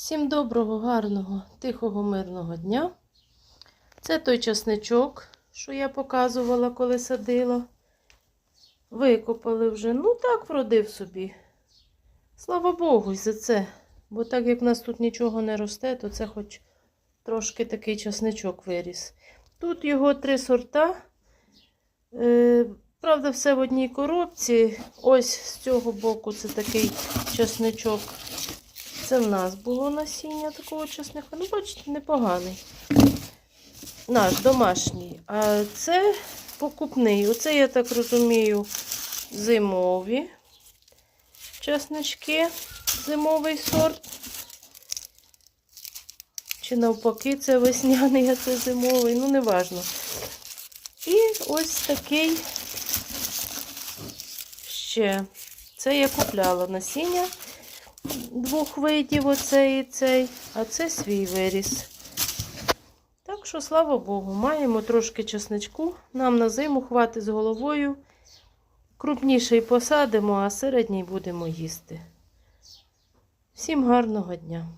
Всім доброго, гарного, тихого, мирного дня. Це той часничок, що я показувала, коли садила. Викопали вже. Ну так вродив собі. Слава Богу, за це. Бо так як в нас тут нічого не росте, то це хоч трошки такий часничок виріс. Тут його три сорта. Е, правда, все в одній коробці. Ось з цього боку це такий часничок. Це в нас було насіння такого часника. Ну, бачите, непоганий. Наш домашній. А це покупний. Оце, я так розумію, зимові часнички, зимовий сорт. Чи навпаки, це весняний, а це зимовий, ну, неважно. І ось такий ще. Це я купляла насіння двох видів, оцей і цей, а це свій виріс. Так що, слава Богу, маємо трошки чесничку. Нам на зиму хватить з головою. Крупніший посадимо, а середній будемо їсти. Всім гарного дня!